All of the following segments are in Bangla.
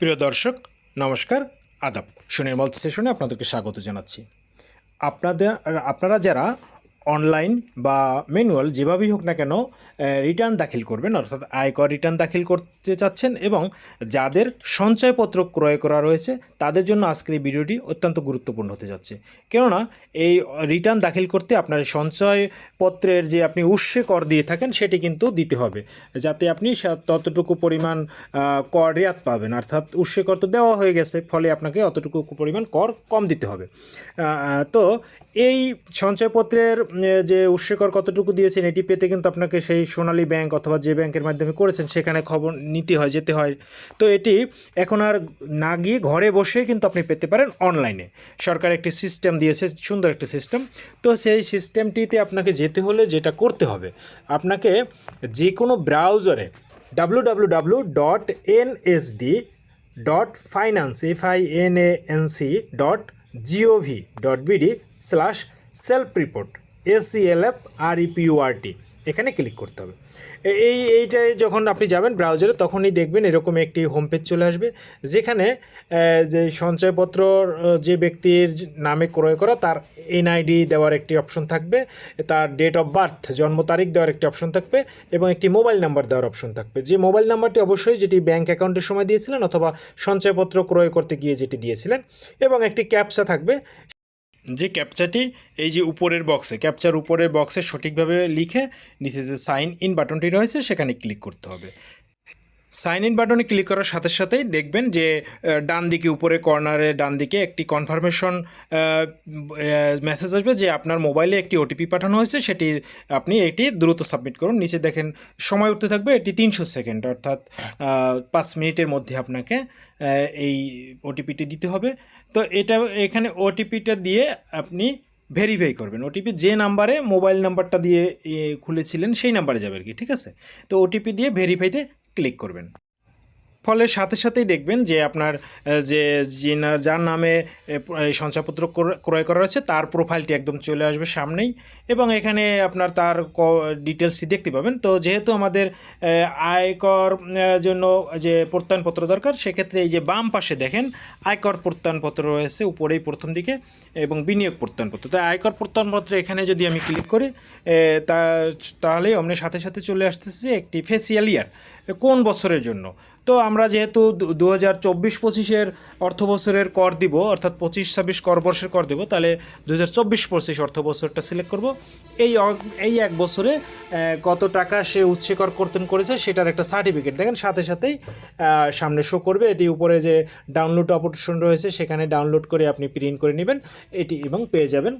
প্রিয় দর্শক নমস্কার আদাব। সুনির্মল সেশনে আপনাদেরকে স্বাগত জানাচ্ছি। আপনাদের আপনারা যারা অনলাইন বা ম্যানুয়াল যেভাবেই হোক না কেন রিটার্ন দাখিল করবেন, অর্থাৎ আয়কর রিটার্ন দাখিল করতে চাচ্ছেন এবং যাদের সঞ্চয়পত্র ক্রয় করা রয়েছে, তাদের জন্য আজকের এই ভিডিওটি অত্যন্ত গুরুত্বপূর্ণ হতে যাচ্ছে। কেননা, এই রিটার্ন দাখিল করতে আপনার সঞ্চয়পত্রের যে আপনি উৎসে কর দিয়ে থাকেন, সেটি কিন্তু দিতে হবে, যাতে আপনি ততটুকু পরিমাণ কর রেয়াত পাবেন। অর্থাৎ উৎসে কর তো দেওয়া হয়ে গেছে, ফলে আপনাকে অতটুকু পরিমাণ কর কম দিতে হবে। তো এই সঞ্চয়পত্রের যে উৎসে কর কতটুকু দিয়েছেন, এটি পেতে কিন্তু আপনাকে সেই সোনালী ব্যাংক অথবা যে ব্যাংকের মাধ্যমে করেছেন, সেখানে খবর নিতে হয়, যেতে হয়। তো এটি এখন আর না গিয়ে ঘরে বসে কিন্তু আপনি পেতে পারেন অনলাইনে। সরকার একটি সিস্টেম দিয়েছে, সুন্দর একটি সিস্টেম। তো সেই সিস্টেমটিতে আপনাকে যেতে হলে যেটা করতে হবে, আপনাকে যে কোনো ব্রাউজারে W W W dot NSD dot finance F I N A N C dot G O V dot BD slash self report S C L F R E P O R T এখানে ক্লিক করতে হবে। এই, এইটায় যখন আপনি যাবেন ব্রাউজারে তখনই দেখবেন এরকম একটি হোম পেজ চলে আসবে, যেখানে যে সঞ্চয়পত্র যে ব্যক্তির নামে ক্রয় করা, তার এনআইডি দেওয়ার একটি অপশন থাকবে, তার ডেট অফ বার্থ জন্ম তারিখ দেওয়ার একটি অপশন থাকবে, এবং একটি মোবাইল নাম্বার দেওয়ার অপশন থাকবে। যে মোবাইল নাম্বারটি অবশ্যই যেটি ব্যাংক অ্যাকাউন্টের সময় দিয়েছিলেন, অথবা সঞ্চয়পত্র ক্রয় করতে গিয়ে যেটি দিয়েছিলেন, এবং একটি ক্যাপচা থাকবে যে ক্যাপচাটি এই যে উপরের বক্সে ক্যাপচার উপরের বক্সে সঠিকভাবে লিখে নিচে যে সাইন ইন বাটনটি রয়েছে, সেখানে ক্লিক করতে হবে। সাইন ইন বাটনে ক্লিক করার সাথে সাথেই দেখবেন যে ডান দিকে উপরে কর্নারে ডান দিকে একটি কনফার্মেশন মেসেজ আসবে যে আপনার মোবাইলে একটি ওটিপি পাঠানো হয়েছে, সেটি আপনি এটি দ্রুত সাবমিট করুন। নিচে দেখেন, সময় উঠতে থাকবে এটি তিনশো সেকেন্ড, অর্থাৎ পাঁচ মিনিটের মধ্যে আপনাকে এই ওটিপিটি দিতে হবে। তো এটা, এখানে ওটিপিটা দিয়ে আপনি ভেরিফাই করবেন। ওটিপি যে নাম্বারে মোবাইল নাম্বারটা দিয়ে খুলেছিলেন, সেই নাম্বারে যাবে আর কি, ঠিক আছে? তো ওটিপি দিয়ে ভেরিফাইতে ক্লিক করবেন। ফলে সাথে সাথেই দেখবেন যে আপনার যে যার নামে সঞ্চয়পত্র ক্রয় করা হয়েছে, তার প্রোফাইলটি একদম চলে আসবে সামনেই। এবং এখানে আপনার তার ডিটেলসটি দেখতে পাবেন। তো যেহেতু আমাদের আয়কর জন্য যে প্রত্যয়নপত্র দরকার, সেক্ষেত্রে এই যে বাম পাশে দেখেন, আয়কর প্রত্যয়নপত্র রয়েছে উপরেই প্রথম দিকে এবং বিনিয়োগ প্রত্যয়নপত্র। তো আয়কর প্রত্যয়নপত্র এখানে যদি আমি ক্লিক করি তা তাহলে অমনি সাথে সাথে চলে আসতেছে একটি ফেসিয়াল ইয়ার কোন বছরের জন্য? তো আমরা যেহেতু দু হাজার চব্বিশ পঁচিশের অর্থ বছরের কর দিব, অর্থাৎ পঁচিশ ছাব্বিশ কর বর্ষের কর দিব, তাহলে দু হাজার চব্বিশ পঁচিশ অর্থ বছরটা সিলেক্ট করব। এই এই এক বছরে কত টাকা সে উচ্ছে কর কর্তন করেছে সেটার একটা সার্টিফিকেট দেখেন, সাথে সাথেই সামনে শো করবে। এটি উপরে যে ডাউনলোড অপশন রয়েছে, সেখানে ডাউনলোড করে আপনি প্রিন্ট করে নেবেন। এটি এবং পেয়ে যাবেন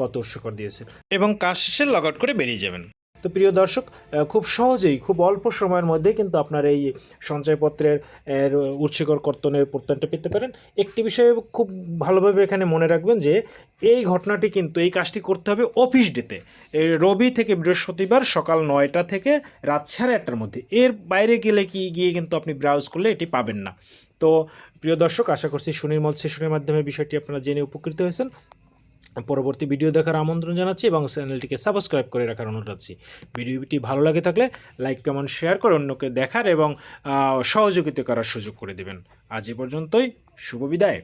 কত উৎসকর দিয়েছে। এবং কাজ শেষে লগ আউট করে বেরিয়ে যাবেন। তো প্রিয় দর্শক খুব সহজেই, খুব অল্প সময়ের মধ্যে কিন্তু আপনার এই সঞ্চয়পত্রের উৎসকর কর্তনের প্রত্যয়নটা পেতে পারেন। একটি বিষয়ে খুব ভালোভাবে এখানে মনে রাখবেন যে, এই ঘটনাটি কিন্তু, এই কাজটি করতে হবে অফিস ডেতে। রবি থেকে বৃহস্পতিবার সকাল নয়টা থেকে রাত সাড়ে আটটার মধ্যে। এর বাইরে গেলে কি, গিয়ে কিন্তু আপনি ব্রাউজ করলে এটি পাবেন না। তো, প্রিয় দর্শক, আশা করছি সুনির্মল সেশনের মাধ্যমে বিষয়টি আপনারা জেনে উপকৃত হয়েছেন। পরবর্তী ভিডিও দেখার আমন্ত্রণ জানাচ্ছি এবং চ্যানেলটিকে সাবস্ক্রাইব করে রাখার অনুরোধ করছি ভিডিওটি ভালো লাগে থাকলে লাইক কমেন্ট শেয়ার করে অন্যকে দেখার এবং সহযোগিতা করার সুযোগ করে দেবেন। আজ এ পর্যন্তই, শুভ বিদায়।